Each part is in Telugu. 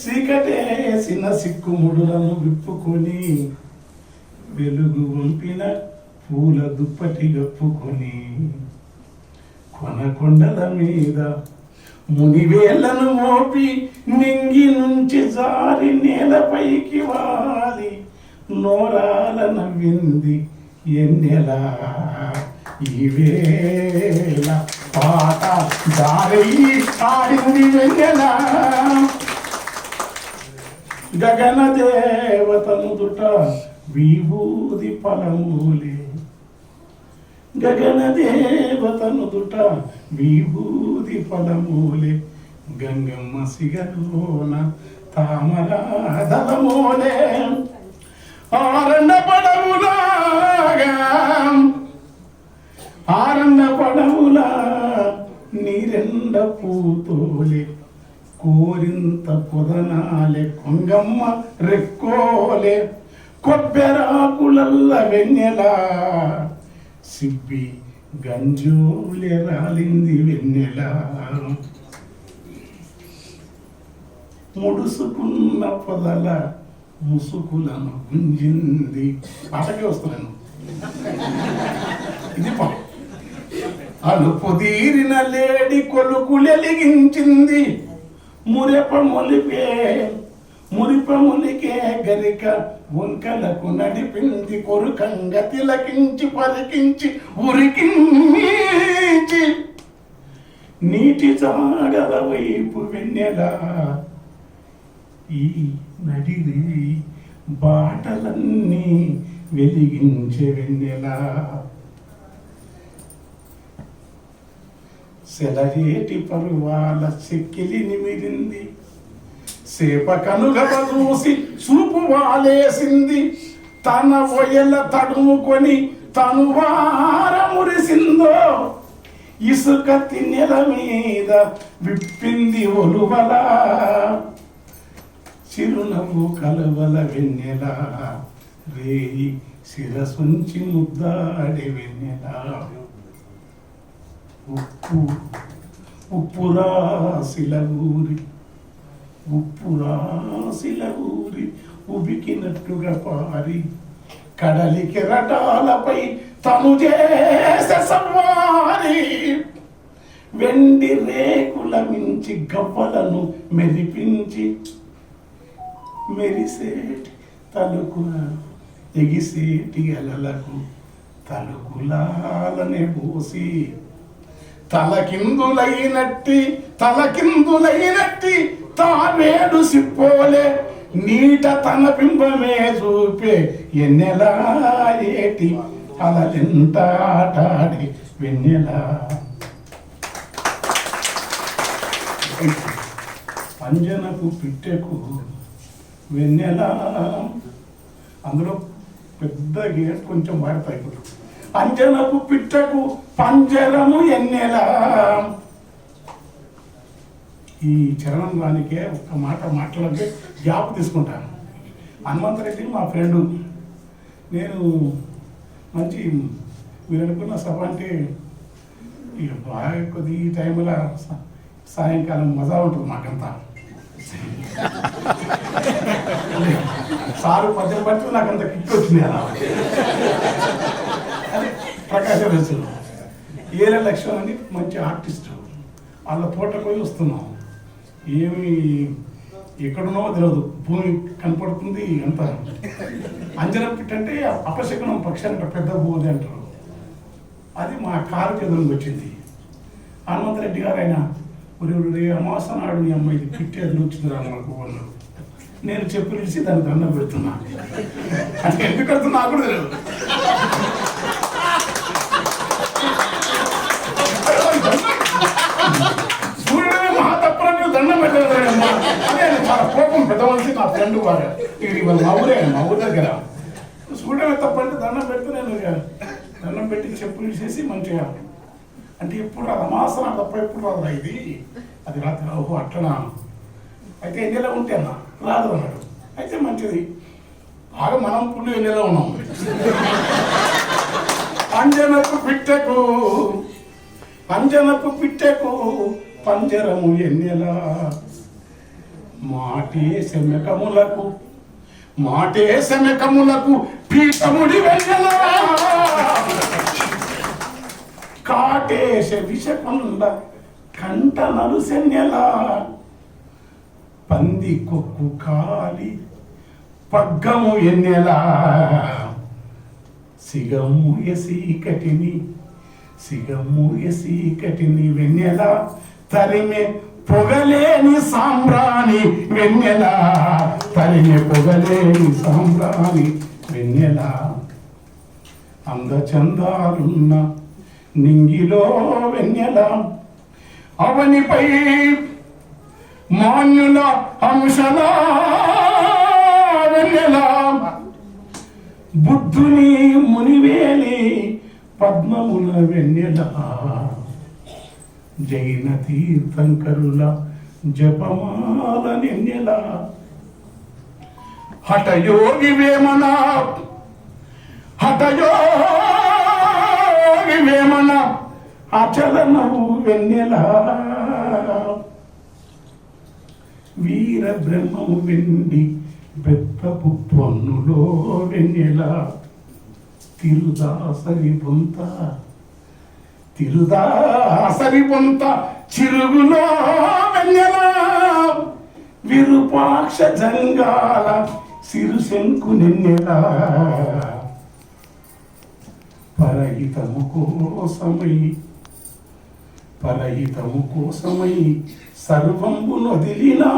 చీకటేసిన సిక్కుముడులను విప్పుకొని వెలుగు వంపిన పూల దుప్పటి గప్పుకొని కొన కొండల మీద మునివేళ్ళను మోపి నింగి నుంచి జారి నేలపైకి వాలి నోరాల నవ్వింది ఎన్నెలా ఈవేళ దారి ఆడింది గగన దేవతను దుట విభూది ఫలమూలే గగన దేవతను దుట విభూది ఫలమూలే గంగమ్మ సిగలోన తామరాదలమూలే ఆరండ పడవులాగా ఆరండ పడవులా నీరెండ పూతోలే కోరింత పొదనాలే కొంగమ్మ రెక్కోలే కొబ్బెరాకులల్ల వెన్నెల. సిబ్బి గంజోలే రాలింది వెన్నెల. ముడుసుకున్న పొదల ముసుకులను గుంజింది. పాటకే వస్తున్నాను ఇది పాట. అలుపు తీరిన లేడి కొలుకులెలిగించింది మురెప ములిపే మురిప ములికే గరిక వంకలకు నడిపింది కొరుకంగ తిలకించి పరికించి ఉరికించి. నీటి చాడల వైపు వెన్నెలా ఈ నడిది బాటలన్నీ వెలిగించే వెన్నెలా. సెలయేటి పరువాల చెక్కిలి నిమిరింది. సేప కనుగల చూసి చూపు వాలేసింది తన వయల తడుముకొని తను వారమురిసిందో ఇసుక తిన్నెల మీద విప్పింది ఒలువల. చిరునవ్వు కలవల వెన్నెల. రేయి శిరసుంచి ముద్దాడి వెన్నెల. ఉప్పు ఉప్పు రాశిల ఊరి ఉప్పు రాశిల ఊరి ఉబికినట్టుగా పారి కడలి కిరటాలపై తను చేసే సవారి వెండి రేకుల మించి గవ్వలను మెరిపించి మెరిసేటి తలుకు ఎగిసేటి అలలకు తలుకులాలనే పోసి తలకిందులైనట్టి తలకిందులైనట్టి తావేడు సిప్పోలే. నీట తన బింబమే చూపే ఎన్నెలా ఏటి అలలింత ఆటాడి వెన్నెలా. పంజనకు పిట్టెకు వెన్నెల. అందులో పెద్ద గేట్ కొంచెం వాడతాయి అంజనపు పిట్టకు పంజరము ఎన్నెల? ఈ చరణం ఒక మాట మాట్లాడితే గ్యాప్ తీసుకుంటాను. హనుమంతరెడ్డి మా ఫ్రెండు నేను మంచి మీరు అనుకున్న సభ అంటే ఇక బాగా కొద్ది ఈ టైంలో సాయంకాలం మజా ఉంటుంది మాకంతా. సారు పద్యం పట్టి నాకు అంత కిక్ వచ్చింది అలా. ప్రకాశ రసులు ఏల లక్ష్యం అని మంచి ఆర్టిస్ట్ వాళ్ళ తోటకు పోయి వస్తున్నాం. ఏమి ఎక్కడున్నో తెలియదు భూమి కనపడుతుంది అంత. అంజనం అంటే అపశకునం పక్షి అంటారు పెద్ద భూది అంటారు. అది మా కారు ఎదురుగా వచ్చింది. హనుమంతరెడ్డి గారు ఆయన రే అమాస నాడు మీ అమ్మాయి పిట్టి అది వచ్చింది రా మనకు వాళ్ళు నేను చెప్పు నిలిచి దాన్ని దండం పెడుతున్నా. అది ఎందుకు నాకు కూడా తెలియదు మా ఫ్రెండ్ వారు ఇది మా ఊరే మా ఊరి దగ్గర. సూర్యుడే తప్పంటే దండం పెడితే నేను దండం పెట్టి చెప్పులు చేసి మంచిగా. అంటే ఎప్పుడు రాదు. అమాసన తప్ప ఎప్పుడు రాదు ఇది. అది రాత్రి ఓహో అట్టనా. అయితే ఎన్నెలా ఉంటే అన్న? రాదు అన్నాడు. అయితే మంచిది. బాగా మనం పుల్లు ఎన్నెలా ఉన్నాం? పంజనపు పిట్టకు పంజనపు పిట్టకు పంజరము ఎన్నెలా మాటే శమకములకు మాటే శమకములకు పీఠముడి వెన్నెలా. కాటేశ విషకుండ కంట నలుసెన్యలా పంది కొక్కు కాలి పగ్గము ఎన్నెలా. సిగము ఎసీకటిని సిగము ఎసీకటిని వెన్నెల తరిమే పొగలేని సాంబ్రాణి వెన్నెల తరిమె పొగలేని సాంబ్రాణి వెన్నెల. అందచందాలున్న నింగిలో వెన్నెల అవనిపై మాన్యుల అంశలా వెన్నెల. బుద్ధుని మునివేలి పద్మముల వెన్నెల. జైన తీర్థంకరుల జపమాల నెన్నెల హఠయోగి వేమన హఠయోగి వేమన అచలనవు వెన్నెల. వీర బ్రహ్మము వెండి బెత్తపు పొన్నులో వెన్నెల. తిరుదాసరి పొంత తిరుదాసరి పొంత చిరుగులో వెన్నెల విరూపాక్ష జంగాల సిరుశంకు నిన్నెల. పరహితము కోసమై పరహితము కోసమై సర్వంబు నొదిలినా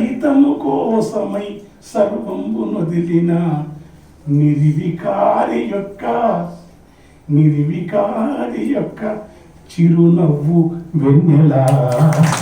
హితము కోసమై సర్వంబునొదిలిన నిర్వికారి యొక్క నిర్వికారి యొక్క చిరునవ్వు వెన్నెలా?